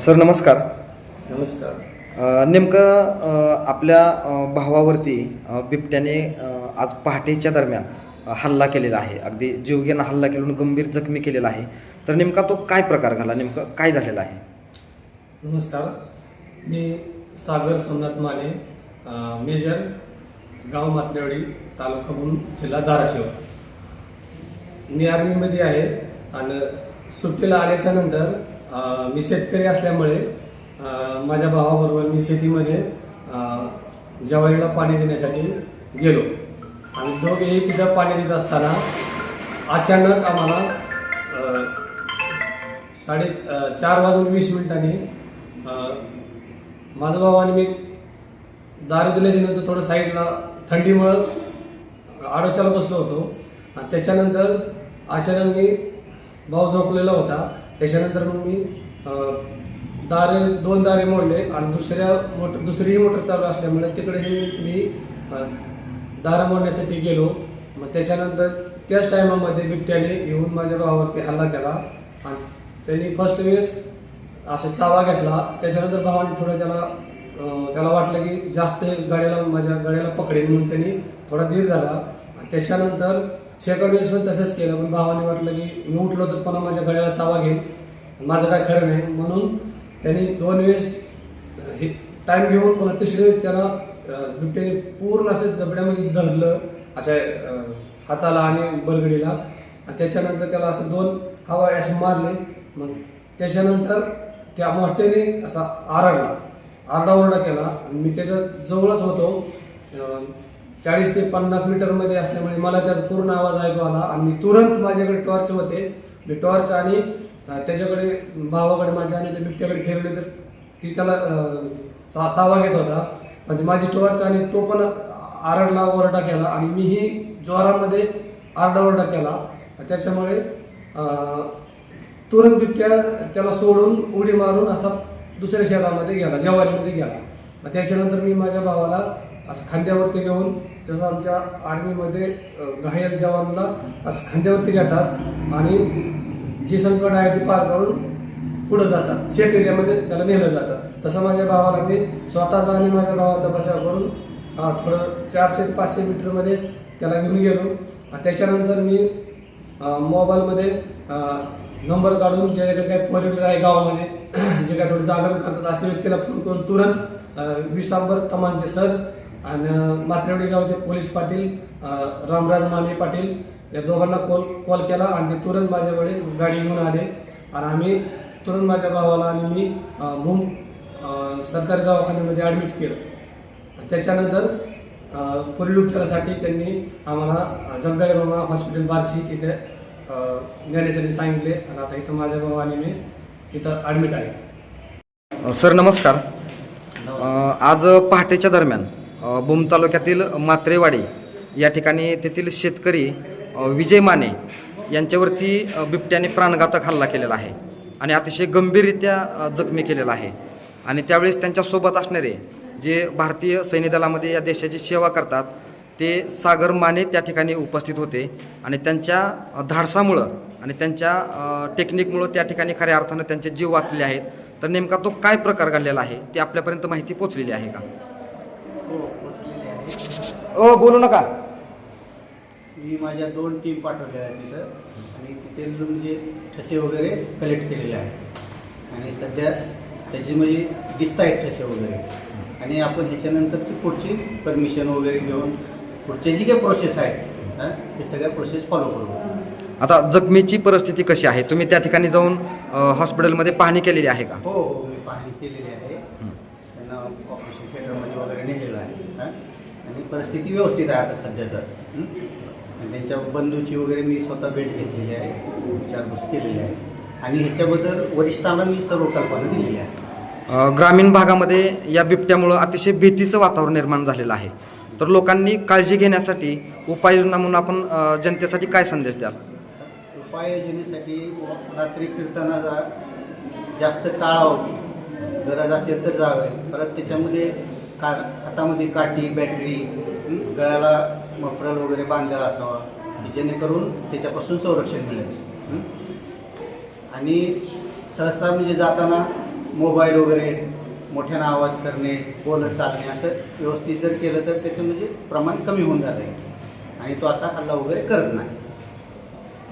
Sir नमस्कार. नमस्कार. नेमकं आपल्या भावावरती बिबट्याने आज पहाटेच्या दरम्यान हल्ला केलेला आहे. अगदी जीवघेणा हल्ला केला गंभीर जखमी केलेला आहे. तर नेमका तो काय प्रकार घाला नेमकं काय झालेलं आहे? नमस्कार. मी सागर सोमनाथ माने मेजर गाव मात्रेवाडी तालुका म्हणून जिल्हा धाराशिव. मी आर्मीमध्ये आहे आणि सुट्टीला आल्याच्यानंतर अं, मी शेतकरी असल्यामुळे माझ्या भावाबरोबर मी शेतीमध्ये ज्वारीला पाणी देण्यासाठी गेलो. आणि दोघेही तिथं पाणी देत असताना अचानक आम्हाला साडे चार वाजून वीस मिनिटांनी माझा भाऊ आणि मी दारू दिल्याच्यानंतर थोडं साईडला थंडीमुळं आडोशाला बसलो होतो. आणि त्याच्यानंतर अचानक मी भाऊ झोपलेला होता. त्याच्यानंतर मग मी दारे दोन दारे मोडले आणि दुसऱ्या मोटर दुसरीही मोटर चालू असल्यामुळे तिकडेही मी दारं मोडण्यासाठी गेलो. मग त्याच्यानंतर त्याच टायमामध्ये बिबट्याने येऊन माझ्या भावावरती हल्ला केला आणि त्यांनी फर्स्ट वेळेस असा चावा घेतला. त्याच्यानंतर भावाने थोडं त्याला त्याला वाटलं की जास्त गाड्याला माझ्या गाड्याला पकडेल म्हणून त्यांनी थोडा धीर झाला त्याच्यानंतर सेकंड वेळेस पण तसंच केलं. पण भावाने वाटलं की मी उठलो तर पुन्हा माझ्या गळ्याला चावा घेईल माझं काय खरं नाही. म्हणून त्यांनी दोन वेळेस हे टाइम घेऊन पुन्हा तिसऱ्या वेळेस त्याला बिबट्याने पूर्ण असं जबड्यामध्ये धरलं अशा हाताला आणि बलगडीला. आणि त्याच्यानंतर त्याला असं दोन हवा असे मारले. मग त्याच्यानंतर त्या मोठ्याने असा आरडला. आरडाओरडा केला. आणि मी त्याच्या जवळच होतो. चाळीस ते पन्नास मीटरमध्ये असल्यामुळे मला त्याचा पूर्ण आवाज ऐकू आला आणि मी तुरंत माझ्याकडे टॉर्च होते. मी टॉर्च आणि त्याच्याकडे भावाकडे माझ्या आणि त्या बिबट्याकडे खेळले तर ती त्याला सा चा- चावा घेत होता. म्हणजे माझी टॉर्च आणि तो पण आरडला ओरडा केला आणि मीही जोरामध्ये आरडाओरडा केला. त्याच्यामुळे तुरंत बिबट्या त्याला सोडून उडी मारून असा दुसऱ्या शेतामध्ये गेला जवारीमध्ये गेला. मग त्याच्यानंतर मी माझ्या भावाला असं खांद्यावरती घेऊन जसं आमच्या आर्मीमध्ये घायल जवानला असं खांद्यावरती घेतात आणि जी संकट आहे ती पार करून पुढं जातात. सेफ एरियामध्ये त्याला नेलं जातं. तसं माझ्या भावाला मी स्वतःचा आणि माझ्या भावाचा बचाव करून थोडं चारशे ते पाचशे मीटरमध्ये त्याला घेऊन गेलो. त्याच्यानंतर मी मोबाईलमध्ये नंबर काढून ज्याच्याकडे काही फोर व्हीलर आहे गावामध्ये जे काय थोडं जागरण करतात अशा व्यक्तीला फोन करून तुरंत विसांबर तमांचे सर आणि मात्रेवडी गावचे पोलीस पाटील रामराज माने पाटील या दोघांना कॉल कॉल केला आणि ते तुरंत माझ्याकडे गाडी घेऊन आले. आणि आम्ही तुरंत माझ्या भावाला आणि मी भूम सरकारी दवाखान्यामध्ये ॲडमिट केलं. त्याच्यानंतर पुढील उपचारासाठी त्यांनी आम्हाला अं, जगदाळे मामा हॉस्पिटल बार्शी इथे नेण्यासाठी सांगितले. आणि आता इथं माझ्या भाऊ आणि मी इथं ॲडमिट आहे. सर नमस्कार. आज पहाटेच्या दरम्यान भूम तालुक्यातील मात्रेवाडी या ठिकाणी तेथील शेतकरी विजय माने यांच्यावरती बिबट्याने प्राणघातक हल्ला केलेला आहे आणि अतिशय गंभीररित्या जखमी केलेला आहे. आणि त्यावेळेस त्यांच्यासोबत असणारे जे भारतीय सैन्य दलामध्ये या देशाची सेवा करतात ते सागर माने त्या ठिकाणी उपस्थित होते आणि त्यांच्या धाडसामुळं आणि त्यांच्या टेक्निकमुळं त्या ठिकाणी खऱ्या अर्थानं त्यांचे जीव वाचले आहेत. तर नेमका तो काय प्रकार घडलेला आहे ते आपल्यापर्यंत माहिती पोचलेली आहे का? हो आहे ओ बोलू नका. मी माझ्या दोन टीम पाठवल्या आहेत तिथं. आणि तिथे म्हणजे ठसे वगैरे कलेक्ट केलेले आहेत. आणि सध्या त्याची म्हणजे दिसत आहेत ठसे वगैरे. आणि आपण ह्याच्यानंतरची पुढची परमिशन वगैरे घेऊन पुढचे जी काही प्रोसेस आहेत हां ते सगळ्या प्रोसेस फॉलो करू. आता जखमीची परिस्थिती कशी आहे? तुम्ही त्या ठिकाणी जाऊन हॉस्पिटलमध्ये पाहणी केलेली आहे का? हो हो मी पाहणी केलेली आहे त्यांना ऑपरेशन थिएटरमध्ये वगैरे नेलेलं आहे हां आणि परिस्थिती व्यवस्थित आहे आता सध्या तर? आणि त्यांच्या बंधूची वगैरे मी स्वतः भेट घेतलेली आहे विचारपूस केलेली आहे. आणि ह्याच्याबद्दल वरिष्ठांना मी सर्व कल्पना दिलेली आहे. अ, ग्रामीण भागामध्ये या बिबट्यामुळं अतिशय भीतीचं वातावरण निर्माण झालेलं आहे. तर लोकांनी काळजी घेण्यासाठी उपाययोजना म्हणून आपण अ, जनतेसाठी काय संदेश द्याल? उपाययोजनेसाठी रात्री फिरताना जरा जास्त टाळावं. गरज असेल तर जावे. परत त्याच्यामध्ये का हातामध्ये काठी बॅटरी गळ्याला मफरल वगैरे बांधलेला असावा. की जेणेकरून त्याच्यापासून संरक्षण मिळेल. आणि सहसा म्हणजे जाताना मोबाईल वगैरे मोठ्यानं आवाज करणे बोलत चालणे असं व्यवस्थित जर केलं तर त्याचं म्हणजे प्रमाण कमी होऊन जातं. आणि तो असा हल्ला वगैरे करत नाही.